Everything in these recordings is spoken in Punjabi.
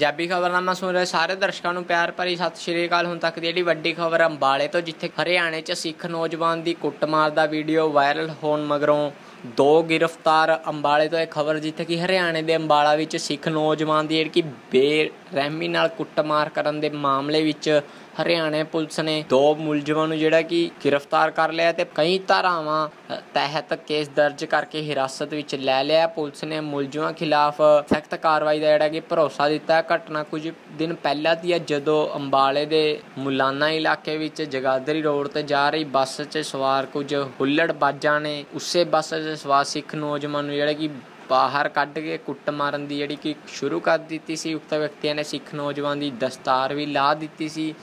ਪੰਜਾਬੀ ਖਬਰਨਾਮਾ ਸੁਣ ਰਹੇ ਸਾਰੇ ਦਰਸ਼ਕਾਂ ਨੂੰ ਪਿਆਰ ਭਰੀ ਸਤਿ ਸ਼੍ਰੀ ਅਕਾਲ। ਹੁਣ ਤੱਕ ਦੀ ਜਿਹੜੀ ਵੱਡੀ ਖਬਰ ਅੰਬਾਲੇ ਤੋਂ, ਜਿੱਥੇ ਹਰਿਆਣੇ 'ਚ ਸਿੱਖ ਨੌਜਵਾਨ ਦੀ ਕੁੱਟਮਾਰ ਦਾ ਵੀਡੀਓ ਵਾਇਰਲ ਹੋਣ ਮਗਰੋਂ ਦੋ ਗ੍ਰਿਫਤਾਰ ਅੰਬਾਲੇ ਤੋਂ ਇਹ ਖਬਰ, ਜਿੱਥੇ ਕਿ ਹਰਿਆਣੇ ਦੇ ਅੰਬਾਲਾ ਵਿੱਚ ਸਿੱਖ ਨੌਜਵਾਨ ਦੀ ਜਿਹੜੀ ਕਿ ਬੇਰਹਿਮੀ ਨਾਲ ਕੁੱਟਮਾਰ ਕਰਨ ਦੇ ਮਾਮਲੇ ਵਿੱਚ ਹਰਿਆਣਾ ਪੁਲਿਸ ਨੇ ਦੋ ਮੁਲਜ਼ਮਾਂ ਨੂੰ ਜਿਹੜਾ ਕਿ ਗ੍ਰਿਫਤਾਰ ਕਰ ਲਿਆ ਤੇ ਕਈ ਧਾਰਾਵਾਂ ਤਹਿਤ ਕੇਸ ਦਰਜ ਕਰਕੇ ਹਿਰਾਸਤ ਵਿੱਚ ਲੈ ਲਿਆ। ਪੁਲਿਸ ਨੇ ਮੁਲਜ਼ਮਾਂ ਖਿਲਾਫ ਸਖਤ ਕਾਰਵਾਈ ਦਾ ਜਿਹੜਾ ਕਿ ਭਰੋਸਾ ਦਿੱਤਾ। ਘਟਨਾ ਕੁਝ ਦਿਨ ਪਹਿਲਾਂ ਦੀ ਹੈ, ਜਦੋਂ ਅੰਬਾਲੇ ਦੇ ਮੁਲਾਨਾ ਇਲਾਕੇ ਵਿੱਚ ਜਗਾਦਰੀ ਰੋਡ ਤੇ ਜਾ ਰਹੀ ਬੱਸ 'ਚ ਸਵਾਰ ਕੁਝ ਹੁੱਲੜਬਾਜ਼ਾਂ ਨੇ ਉਸੇ ਬੱਸ 'ਚ ਸਵਾਰ ਸਿੱਖ ਨੌਜਵਾਨ ਨੂੰ ਜਿਹੜਾ ਕਿ ਬਾਹਰ ਕੱਢ ਕੇ ਕੁੱਟ ਮਾਰਨ ਦੀ ਜਿਹੜੀ ਕਿ ਸ਼ੁਰੂ ਕਰ ਦਿੱਤੀ ਸੀ। ਉਕਤ ਵਿਅਕਤੀਆਂ ਨੇ ਸਿੱਖ ਨੌਜਵਾਨ ਦੀ ਦਸਤਾਰ ਵੀ ਲਾ ਦਿੱਤੀ ਸੀ।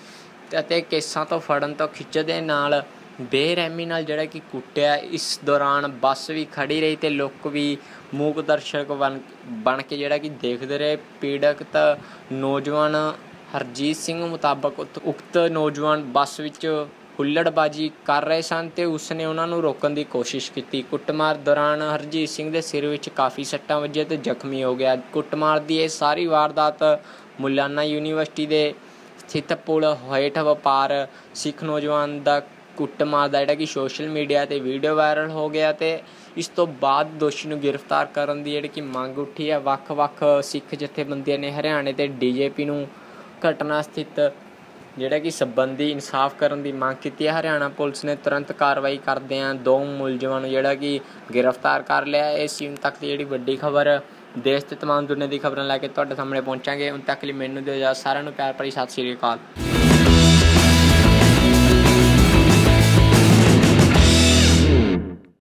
ਅਤੇ ਕੇਸਾਂ ਤੋਂ ਫੜਨ ਤੋਂ ਖਿੱਚਦੇ ਨਾਲ ਬੇਰਹਿਮੀ ਨਾਲ ਜਿਹੜਾ ਕਿ ਕੁੱਟਿਆ, ਇਸ ਦੌਰਾਨ ਬੱਸ ਵੀ ਖੜੀ ਰਹੀ ਤੇ ਲੋਕ ਵੀ ਮੂਕ ਦਰਸ਼ਕ ਬਣ ਬਣ ਕੇ ਜਿਹੜਾ ਕਿ ਦੇਖਦੇ ਰਹੇ। ਪੀੜਤ ਨੌਜਵਾਨ ਹਰਜੀਤ ਸਿੰਘ ਮੁਤਾਬਕ ਉਤ- ਉਕਤ ਨੌਜਵਾਨ ਬੱਸ ਵਿੱਚ ਹੁੱਲੜਬਾਜੀ ਕਰ ਰਹੇ ਸਨ ਤੇ ਉਸਨੇ ਉਹਨਾਂ ਨੂੰ ਰੋਕਣ ਦੀ ਕੋਸ਼ਿਸ਼ ਕੀਤੀ। ਕੁੱਟਮਾਰ ਦੌਰਾਨ ਹਰਜੀਤ ਸਿੰਘ ਦੇ ਸਿਰ ਵਿੱਚ ਕਾਫੀ ਸੱਟਾਂ ਵੱਜੀਆਂ ਤੇ ਜ਼ਖਮੀ ਹੋ ਗਿਆ। ਕੁੱਟਮਾਰ ਦੀ ਇਹ ਸਾਰੀ ਵਾਰਦਾਤ ਮੁਲਾਨਾ ਯੂਨੀਵਰਸਿਟੀ ਦੇ ਸਥਿਤ ਪੁਲ ਹੇਠ ਵਪਾਰ, ਸਿੱਖ ਨੌਜਵਾਨ ਦਾ ਕੁੱਟਮਾਰ ਦਾ ਜਿਹੜਾ ਕਿ ਸੋਸ਼ਲ ਮੀਡੀਆ ਤੇ ਵੀਡੀਓ ਵਾਇਰਲ ਹੋ ਗਿਆ ਤੇ ਇਸ ਤੋਂ ਬਾਅਦ ਦੋਸ਼ੀ ਨੂੰ ਗ੍ਰਿਫਤਾਰ ਕਰਨ ਦੀ ਜਿਹੜੀ ਕਿ ਮੰਗ ਉੱਠੀ ਹੈ। ਵੱਖ-ਵੱਖ ਸਿੱਖ ਜਥੇਬੰਦੀਆਂ ਨੇ ਹਰਿਆਣੇ ਤੇ ਡੀਜੇਪੀ ਨੂੰ ਘਟਨਾ ਸਥਿਤ ਜਿਹੜਾ ਕਿ ਸਬੰਧੀ ਇਨਸਾਫ ਕਰਨ ਦੀ ਮੰਗ ਕੀਤੀ ਹੈ। ਹਰਿਆਣਾ ਪੁਲਿਸ ਨੇ ਤੁਰੰਤ ਕਾਰਵਾਈ ਕਰਦਿਆਂ ਦੋ ਮੁਲਜ਼ਮਾਂ ਨੂੰ ਜਿਹੜਾ ਕਿ ਗ੍ਰਿਫਤਾਰ ਕਰ ਲਿਆ। ਇਹ ਸੀ ਤੱਕ ਦੀ ਜਿਹੜੀ ਵੱਡੀ ਖਬਰ ਦੇਸ਼ ਤੇ ਤਮਾਮ ਦੁਨੀਆ ਦੀ ਖਬਰਾਂ ਲੈ ਕੇ ਤੁਹਾਡੇ ਸਾਹਮਣੇ ਪਹੁੰਚਾਂਗੇ। ਹੁਣ ਤੱਕ ਲਈ ਮੈਨੂੰ ਦਿਓ ਇਜਾਜ਼ਤ, ਸਾਰਿਆਂ ਨੂੰ ਪਿਆਰ ਭਰੀ ਸਤਿ ਸ਼੍ਰੀ ਅਕਾਲ।